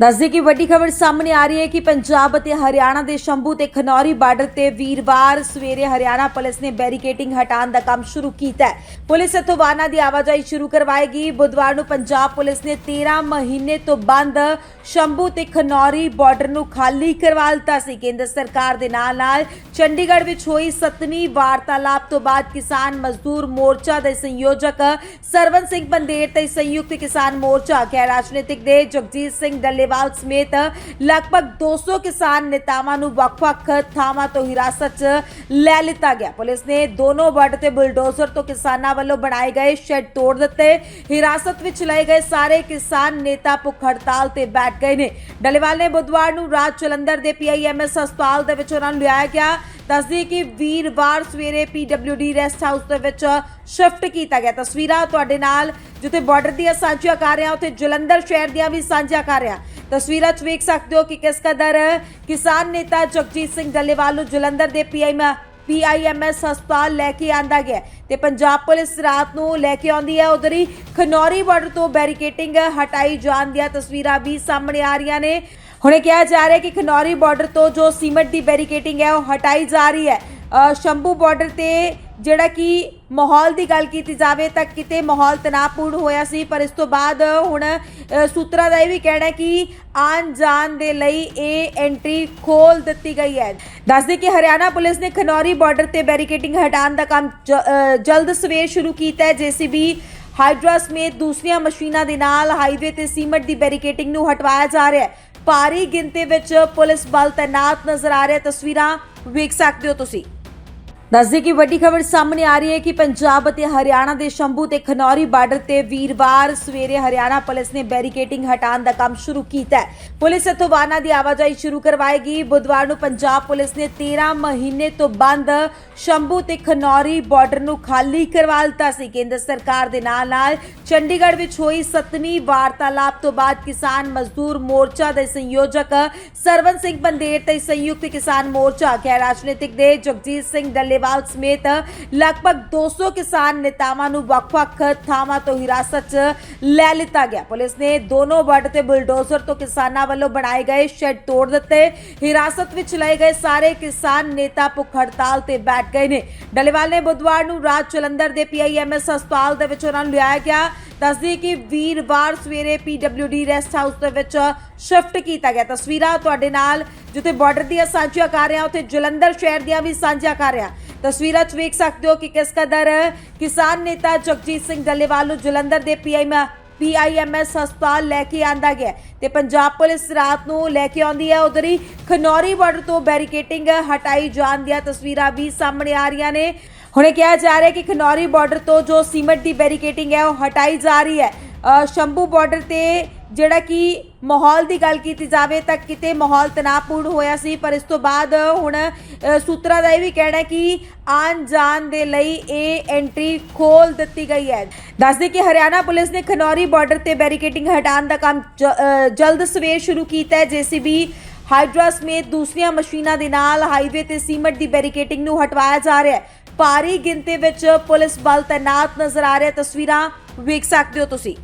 ਦੱਸਦੇ ਕਿ ਵੱਡੀ ਖਬਰ ਸਾਹਮਣੇ ਆ ਰਹੀ ਹੈ ਕਿ ਪੰਜਾਬ ਅਤੇ ਹਰਿਆਣਾ ਦੇ ਸ਼ੰਭੂ ਤੇ ਖਨੌਰੀ ਬਾਰਡਰ ਤੇ ਵੀਰਵਾਰ ਸਵੇਰੇ ਹਰਿਆਣਾ ਪੁਲਿਸ ਨੇ ਬੈਰੀਕੇਡਿੰਗ ਹਟਾਉਣ ਦਾ ਕੰਮ ਸ਼ੁਰੂ ਕੀਤਾ ਹੈ। ਪੁਲਿਸ ਇੱਥੋਂ ਵਾਹਨਾਂ ਦੀ ਆਵਾਜਾਈ ਸ਼ੁਰੂ ਕਰਵਾਏਗੀ। ਬੁੱਧਵਾਰ ਨੂੰ ਪੰਜਾਬ ਪੁਲਿਸ ਨੇ 13 ਮਹੀਨੇ ਤੋਂ ਬੰਦ ਸ਼ੰਭੂ ਤੇ ਖਨੌਰੀ ਬਾਰਡਰ ਨੂੰ ਖਾਲੀ ਕਰਵਾ ਦਿੱਤਾ ਸੀ। ਕੇਂਦਰ ਸਰਕਾਰ ਦੇ ਨਾਲ ਨਾਲ ਚੰਡੀਗੜ੍ਹ ਵਿੱਚ ਹੋਈ 7ਵੀਂ ਵਾਰਤਾਲਾਪ ਤੋਂ ਬਾਅਦ ਕਿਸਾਨ ਮਜ਼ਦੂਰ ਮੋਰਚਾ ਦੇ ਸੰਯੋਜਕ ਸਰਵਨ ਸਿੰਘ ਬੰਦੇਰ ਤੇ ਸੰਯੁਕਤ ਕਿਸਾਨ ਮੋਰਚਾ ਗੈਰ ਰਾਜਨੀਤਿਕ ਦੇ ਜਗਜੀਤ ਸਿੰਘ ਡੱਲੇ ਡੱਲੇਵਾਲ ਸਮੇਤ ਲਗਭਗ 200 ਕਿਸਾਨ ਨੇਤਾਵਾਂ ਨੂੰ ਵੱਖ-ਵੱਖ ਥਾਵਾਂ ਤੋਂ ਹਿਰਾਸਤ 'ਚ ਲੈ ਲਿੱਤਾ ਗਿਆ। ਪੁਲਿਸ ਨੇ ਦੋਨੋਂ ਬਾਰਡਰ ਤੇ ਬੁਲਡੋਜ਼ਰ ਤੋਂ ਕਿਸਾਨਾਂ ਵੱਲੋਂ ਬਣਾਏ ਗਏ ਸ਼ੈੱਡ ਤੋੜ ਦਿੱਤੇ। ਹਿਰਾਸਤ ਵਿੱਚ ਲਏ ਗਏ ਸਾਰੇ ਕਿਸਾਨ ਨੇਤਾ ਭੁੱਖ ਹੜਤਾਲ ਤੇ ਬੈਠ ਗਏ ਨੇ। ਡੱਲੇਵਾਲ ਨੇ ਬੁੱਧਵਾਰ ਨੂੰ ਰਾਤ ਜਲੰਧਰ ਦੇ ਪੀਆਈਐਮਐਸ ਹਸਪਤਾਲ ਦੇ ਵਿੱਚ ਉਹਨਾਂ ਨੂੰ ਲਿਆਇਆ ਗਿਆ। ਦੱਸਦੀ ਕਿ ਵੀਰਵਾਰ ਸਵੇਰੇ ਪੀਡਬਲਯੂਡੀ ਰੈਸਟ ਹਾਊਸ ਦੇ ਵਿੱਚ ਸ਼ਿਫਟ ਕੀਤਾ ਗਿਆ। ਤਸਵੀਰਾਂ ਤੁਹਾਡੇ ਨਾਲ ਜਿੱਥੇ ਬਾਰਡਰ ਦੀਆਂ ਸਾਂਝੀਆਂ ਕਰ ਰਿਹਾ, ਉੱਥੇ ਜਲੰਧਰ ਸ਼ਹਿਰ ਦੀਆਂ ਵੀ ਸਾਂਝੀਆਂ ਕਰ ਰਿਹਾ। ਤਸਵੀਰਾਂ 'ਚ ਵੇਖ ਸਕਦੇ ਹੋ ਕਿ ਕਿਸ ਕਦਰ ਕਿਸਾਨ ਨੇਤਾ ਜਗਜੀਤ ਸਿੰਘ ਡੱਲੇਵਾਲ ਨੂੰ ਜਲੰਧਰ ਦੇ ਪੀਆਈਐਮ, ਪੀਆਈਐਮਐਸ ਹਸਪਤਾਲ ਲੈ ਕੇ ਆਂਦਾ ਗਿਆ ਤੇ ਪੰਜਾਬ ਪੁਲਿਸ ਰਾਤ ਨੂੰ ਲੈ ਕੇ ਆਉਂਦੀ ਹੈ। ਉਧਰ ਹੀ ਖਨੌਰੀ ਬਾਰਡਰ ਤੋਂ ਬੈਰੀਕੇਟਿੰਗ ਹਟਾਈ ਜਾਣ ਦੀਆਂ ਤਸਵੀਰਾਂ ਵੀ ਸਾਹਮਣੇ ਆ ਰਹੀਆਂ ਨੇ। ਹੁਣੇ ਕਿਹਾ ਜਾ ਰਿਹਾ ਕਿ ਖਨੌਰੀ ਬਾਰਡਰ ਤੋਂ ਜੋ ਸੀਮੈਂਟ ਦੀ ਬੈਰੀਕੇਟਿੰਗ ਹੈ, ਉਹ ਹਟਾਈ ਜਾ ਰਹੀ ਹੈ। ਸ਼ੰਭੂ ਬਾਰਡਰ ਤੇ ਜਿਹੜਾ ਕਿ ਮਾਹੌਲ ਦੀ ਗੱਲ ਕੀਤੀ ਜਾਵੇ ਤਾਂ ਕਿਤੇ ਮਾਹੌਲ ਤਣਾਅਪੂਰਨ ਹੋਇਆ ਸੀ, ਪਰ ਇਸ ਤੋਂ ਬਾਅਦ ਹੁਣ ਸੂਤਰਾਂ ਦਾ ਇਹ ਵੀ ਕਹਿਣਾ ਕਿ ਆਉਣ ਜਾਣ ਦੇ ਲਈ ਇਹ ਐਂਟਰੀ ਖੋਲ ਦਿੱਤੀ ਗਈ ਹੈ। ਦੱਸਦੇ ਕਿ ਹਰਿਆਣਾ ਪੁਲਿਸ ਨੇ ਖਨੌਰੀ ਬਾਰਡਰ ਤੇ ਬੈਰੀਕੇਟਿੰਗ ਹਟਾਉਣ ਦਾ ਕੰਮ ਜ- ਜਲਦ ਸਵੇਰ ਸ਼ੁਰੂ ਕੀਤਾ ਹੈ। ਜੀਸੀਬੀ ਹਾਈਡਰਾ ਸਮੇਤ ਦੂਸਰੀਆਂ ਮਸ਼ੀਨਾਂ ਦੇ ਨਾਲ ਹਾਈਵੇ ਤੇ ਸੀਮੈਂਟ ਦੀ ਬੈਰੀਕੇਟਿੰਗ ਨੂੰ ਹਟਵਾਇਆ ਜਾ ਰਿਹਾ ਹੈ। ਭਾਰੀ ਗਿਣਤੀ ਵਿੱਚ ਪੁਲਿਸ ਬਲ ਤੈਨਾਤ ਨਜ਼ਰ ਆ ਰਿਹਾ ਤਸਵੀਰਾਂ ਵੇਖ ਸਕਦੇ ਹੋ ਤੁਸੀਂ। ਦੱਸਦੇ ਕਿ ਵੱਡੀ ਖਬਰ ਸਾਹਮਣੇ ਆ ਰਹੀ ਹੈ ਕਿ ਪੰਜਾਬ ਅਤੇ ਹਰਿਆਣਾ ਦੇ ਸ਼ੰਭੂ ਤੇ ਖਨੌਰੀ ਬਾਰਡਰ ਤੇ ਵੀਰਵਾਰ ਸਵੇਰੇ ਹਰਿਆਣਾ ਪੁਲਿਸ ਨੇ ਬੈਰੀਕੇਡਿੰਗ ਹਟਾਉਣ ਦਾ ਕੰਮ ਸ਼ੁਰੂ ਕੀਤਾ ਹੈ। ਪੁਲਿਸ ਇੱਥੋਂ ਵਾਹਨਾਂ ਦੀ ਆਵਾਜਾਈ ਸ਼ੁਰੂ ਕਰਵਾਏਗੀ। ਬੁੱਧਵਾਰ ਨੂੰ ਪੰਜਾਬ ਪੁਲਿਸ ਨੇ 13 ਮਹੀਨੇ ਤੋਂ ਬੰਦ ਸ਼ੰਭੂ ਤੇ ਖਨੌਰੀ ਬਾਰਡਰ ਨੂੰ ਖਾਲੀ ਕਰਵਾ ਦਿੱਤਾ ਸੀ। ਕੇਂਦਰ ਸਰਕਾਰ ਦੇ ਨਾਲ ਨਾਲ ਚੰਡੀਗੜ੍ਹ ਵਿੱਚ ਹੋਈ 7ਵੀਂ ਵਾਰਤਾਲਾਪ ਤੋਂ ਬਾਅਦ ਕਿਸਾਨ ਮਜ਼ਦੂਰ ਮੋਰਚਾ ਦੇ ਸੰਯੋਜਕ ਸਰਵਨ ਸਿੰਘ ਬੰਦੇਰ ਤੇ ਸੰਯੁਕਤ ਕਿਸਾਨ ਮੋਰਚਾ ਗੈਰ ਰਾਜਨੀਤਿਕ ਦੇ ਜਗਜੀਤ ਸਿੰਘ ਡੱਲੇ ਡੱਲੇਵਾਲ ਸਮੇਤ ਲਗਭਗ 200 ਕਿਸਾਨ ਨੇਤਾਵਾਂ ਨੂੰ ਵੱਖ-ਵੱਖ ਥਾਵਾਂ ਤੋਂ ਹਿਰਾਸਤ 'ਚ ਲੈ ਲਿੱਤਾ ਗਿਆ। ਪੁਲਿਸ ਨੇ ਦੋਨੋਂ ਬਾਰਡਰ ਤੇ ਬੁਲਡੋਜ਼ਰ ਤੋਂ ਕਿਸਾਨਾਂ ਵੱਲੋਂ ਬਣਾਏ ਗਏ ਸ਼ੈੱਡ ਤੋੜ ਦਿੱਤੇ। ਹਿਰਾਸਤ ਵਿੱਚ ਲਏ ਗਏ ਸਾਰੇ ਕਿਸਾਨ ਨੇਤਾ ਭੁੱਖ ਹੜਤਾਲ ਤੇ ਬੈਠ ਗਏ ਨੇ। ਡੱਲੇਵਾਲ ਨੇ ਬੁੱਧਵਾਰ ਨੂੰ ਰਾਤ ਜਲੰਧਰ ਦੇ ਪੀਆਈਐਮਐਸ ਹਸਪਤਾਲ ਦੇ ਵਿੱਚ ਉਹਨਾਂ ਨੂੰ ਲਿਆਇਆ ਗਿਆ। ਦੱਸਦੀ ਕਿ ਵੀਰਵਾਰ ਸਵੇਰੇ ਪੀਡਬਲਯੂਡੀ ਰੈਸਟ ਹਾਊਸ ਦੇ ਵਿੱਚ ਸ਼ਿਫਟ ਕੀਤਾ ਗਿਆ। ਤਸਵੀਰਾਂ ਤੁਹਾਡੇ ਨਾਲ ਜਿੱਥੇ ਬਾਰਡਰ ਦੀਆਂ ਸਾਂਝੀਆਂ ਕਰ ਰਿਹਾ, ਉੱਥੇ ਜਲੰਧਰ ਸ਼ਹਿਰ ਦੀਆਂ ਵੀ ਸਾਂਝੀਆਂ ਕਰ ਰਿਹਾ। ਤਸਵੀਰਾਂ 'ਚ ਵੇਖ ਸਕਦੇ ਹੋ ਕਿ ਕਿਸ ਕਦਰ ਕਿਸਾਨ ਨੇਤਾ ਜਗਜੀਤ ਸਿੰਘ ਡੱਲੇਵਾਲ ਨੂੰ ਜਲੰਧਰ ਦੇ ਪੀਆਈਐਮ ਪੀਆਈਐਮਐਸ ਹਸਪਤਾਲ ਲੈ ਕੇ ਆਂਦਾ ਗਿਆ ਤੇ ਪੰਜਾਬ ਪੁਲਿਸ ਰਾਤ ਨੂੰ ਲੈ ਕੇ ਆਉਂਦੀ ਹੈ। ਉਧਰ ਹੀ ਖਨੌਰੀ ਬਾਰਡਰ ਤੋਂ ਬੈਰੀਕੇਟਿੰਗ ਹਟਾਈ ਜਾਣ ਦੀਆਂ ਤਸਵੀਰਾਂ ਵੀ ਸਾਹਮਣੇ ਆ ਰਹੀਆਂ ਨੇ। ਹੁਣੇ ਕਿਹਾ ਜਾ ਰਿਹਾ ਕਿ ਖਨੌਰੀ ਬਾਰਡਰ ਤੋਂ ਜੋ ਸੀਮੈਂਟ ਦੀ ਬੈਰੀਕੇਟਿੰਗ ਹੈ, ਉਹ ਹਟਾਈ ਜਾ ਰਹੀ ਹੈ। ਸ਼ੰਭੂ ਬਾਰਡਰ ਤੇ ਜਿਹੜਾ ਕਿ ਮਾਹੌਲ ਦੀ ਗੱਲ ਕੀਤੀ ਜਾਵੇ ਤਾਂ ਕਿਤੇ ਮਾਹੌਲ ਤਣਾਅਪੂਰਨ ਹੋਇਆ ਸੀ, ਪਰ ਇਸ ਤੋਂ ਬਾਅਦ ਹੁਣ ਸੂਤਰਾਂ ਦਾ ਇਹ ਵੀ ਕਹਿਣਾ ਕਿ ਆਉਣ ਜਾਣ ਦੇ ਲਈ ਇਹ ਐਂਟਰੀ ਖੋਲ ਦਿੱਤੀ ਗਈ ਹੈ। ਦੱਸਦੇ ਕਿ ਹਰਿਆਣਾ ਪੁਲਿਸ ਨੇ ਖਨੌਰੀ ਬਾਰਡਰ ਤੇ ਬੈਰੀਕੇਟਿੰਗ ਹਟਾਉਣ ਦਾ ਕੰਮ ਜ- ਜਲਦ ਸਵੇਰ ਸ਼ੁਰੂ ਕੀਤਾ ਹੈ। ਜੀਸੀਬੀ ਹਾਈਡਰਾ ਸਮੇਤ ਦੂਸਰੀਆਂ ਮਸ਼ੀਨਾਂ ਦੇ ਨਾਲ ਹਾਈਵੇ ਤੇ ਸੀਮੈਂਟ ਦੀ ਬੈਰੀਕੇਟਿੰਗ ਨੂੰ ਹਟਵਾਇਆ ਜਾ ਰਿਹਾ ਹੈ। ਭਾਰੀ ਗਿਣਤੀ ਵਿੱਚ ਪੁਲਿਸ ਬਲ ਤੈਨਾਤ ਨਜ਼ਰ ਆ ਰਿਹਾ ਤਸਵੀਰਾਂ ਵੇਖ ਸਕਦੇ ਹੋ ਤੁਸੀਂ।